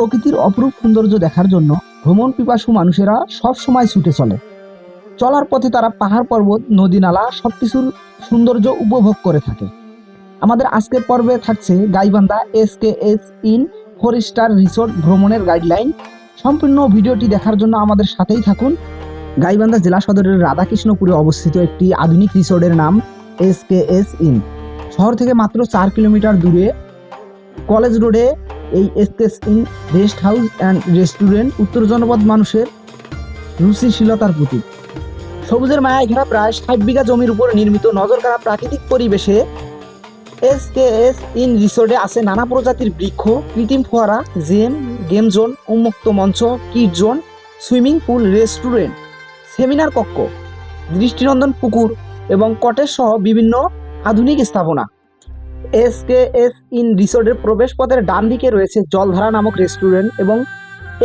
প্রকৃতির অপরূপ সৌন্দর্য দেখার জন্য ভ্রমণ পিপাসু মানুষেরা সব সময় ছুটে চলে। চলার পথে তারা পাহাড় পর্বত, নদী নালা সব কিছুর সৌন্দর্য উপভোগ করে থাকে। আমাদের আজকের পর্বে থাকছে Gaibandha S K S in four star resort ভ্রমণের গাইডলাইন। সম্পূর্ণ ভিডিওটি দেখার জন্য আমাদের সাথেই থাকুন। গাইবান্ধা জেলা সদরের রাধাকৃষ্ণপুরে অবস্থিত একটি আধুনিক রিসোর্টের নাম এস কে এস ইন। শহর থেকে মাত্র চার কিলোমিটার দূরে কলেজ রোডে এই S K in rest house and restaurant উত্তর জনপদ মানুষের রুচিশীলতার প্রতীক। সবুজের মায়ায় ঘেরা প্রায় ষাট বিঘা জমির উপর নির্মিত নজরকাড়া প্রাকৃতিক পরিবেশে এস কে এস ইন রিসোর্টে আছে নানা প্রজাতির বৃক্ষ, কৃত্রিম ফোয়ারা জিম গেম জোন উন্মুক্ত মঞ্চ kit zone swimming pool restaurant seminar কক্ষ, দৃষ্টিনন্দন পুকুর এবং কটেজ সহ বিভিন্ন আধুনিক স্থাপনা। এস কে এস ইন রিসোর্টের প্রবেশপথের ডান দিকে রয়েছে জলধারা নামক রেস্টুরেন্ট এবং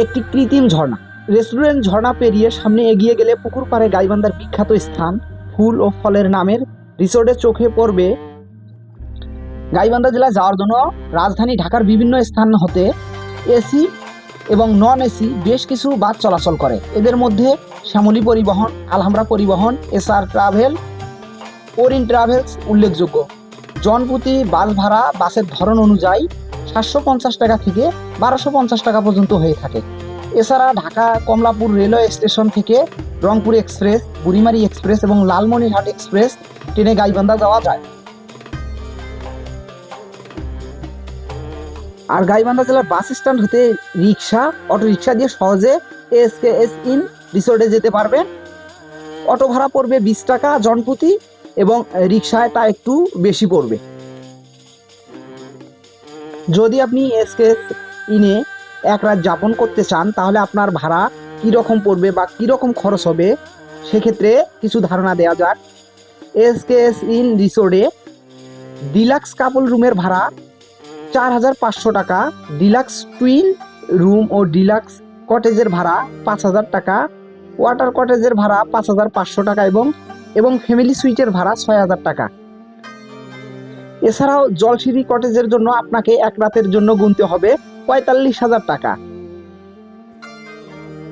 একটি কৃত্রিম ঝর্ণা। রেস্টুরেন্ট ঝর্ণা পেরিয়ে সামনে এগিয়ে গেলে পুকুর পাড়ে গাইবান্ধার বিখ্যাত স্থান ফুল ও ফলের নামের রিসোর্টের চোখে পড়বে। গাইবান্ধা জেলা যাওয়ার জন্য রাজধানী ঢাকার বিভিন্ন স্থান হতে এসি এবং নন এসি বেশ কিছু বাস চলাচল করে। এদের মধ্যে শ্যামলী পরিবহন, আলহামরা পরিবহন এসআর ট্রাভেল, ওরিন ট্রাভেলস উল্লেখযোগ্য। জনপ্রতি বাস ভাড়া বাসের ধরন অনুযায়ী সাতশো পঞ্চাশ টাকা থেকে বারোশো পঞ্চাশ টাকা পর্যন্ত হয়ে থাকে। এছাড়া ঢাকা কমলাপুর রেলওয়ে স্টেশন থেকে রংপুর এক্সপ্রেস, বুড়িমারি এক্সপ্রেস এবং লালমনিরহাট এক্সপ্রেস ট্রেনে গাইবান্ধা যাওয়া যায়। আর গাইবান্ধা জেলার বাস স্ট্যান্ড হতে রিক্সা অটো রিক্সা দিয়ে সহজে এস কে এস ইন রিসোর্টে যেতে পারবেন। অটো ভাড়া পড়বে বিশ টাকা, জনপ্রতি এবং রিক্সায় তা একটু বেশি পড়বে। যদি আপনি এস কে ইনে এক রাত যাপন করতে চান, তাহলে আপনার ভাড়া কীরকম পড়বে বা কীরকম খরচ হবে, সেক্ষেত্রে কিছু ধারণা দেওয়া যাক। এস কে ইন রিসোর্টে ডিলাক্স কাপল রুমের ভাড়া চার হাজার পাঁচশো টাকা, ডিলাক্স টুইন রুম ও ডিলাক্স কটেজের ভাড়া পাঁচ হাজার টাকা, ওয়াটার কটেজের ভাড়া পাঁচ হাজার পাঁচশো টাকা এবং এবং ফ্যামিলি সুইটের ভাড়া ছয় হাজার টাকা। এছাড়াও জলসিঁড়ি কটেজের জন্য আপনাকে এক রাতের জন্য গুনতে হবে পঁয়তাল্লিশ হাজার টাকা।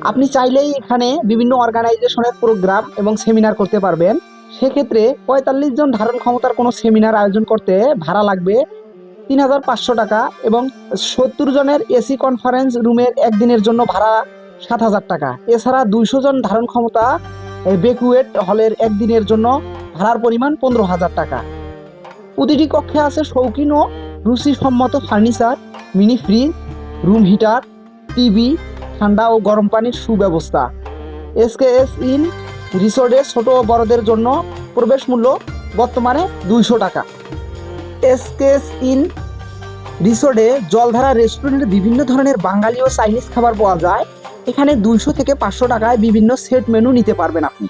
আপনি চাইলেই এখানে বিভিন্ন অর্গানাইজেশনের প্রোগ্রাম এবং সেমিনার করতে পারবেন। সেক্ষেত্রে পঁয়তাল্লিশ জন ধারণ ক্ষমতার কোনো সেমিনার আয়োজন করতে ভাড়া লাগবে তিন হাজার পাঁচশো টাকা এবং সত্তর জনের এসি কনফারেন্স রুমের একদিনের জন্য ভাড়া সাত হাজার টাকা। এছাড়া দুইশো জন ধারণ ক্ষমতা বেকুয়েট হলের একদিনের জন্য ভাড়ার পরিমাণ পনেরো হাজার টাকা। প্রতিটি কক্ষে আছে শৌখিন ও রুচিসম্মত furniture, mini fridge, room heater, TV, ঠান্ডা ও গরম পানির সুব্যবস্থা। এসকেএস ইন রিসোর্টে ছোট ও বড়দের জন্য প্রবেশ মূল্য বর্তমানে দুইশো টাকা। এসকেএস ইন রিসোর্টে জলধারা রেস্টুরেন্টে বিভিন্ন ধরনের বাঙালি ও চাইনিজ খাবার পাওয়া যায়। এখানে দুইশো থেকে পাঁচশো টাকায় বিভিন্ন সেট মেনু নিতে পারবেন আপনি।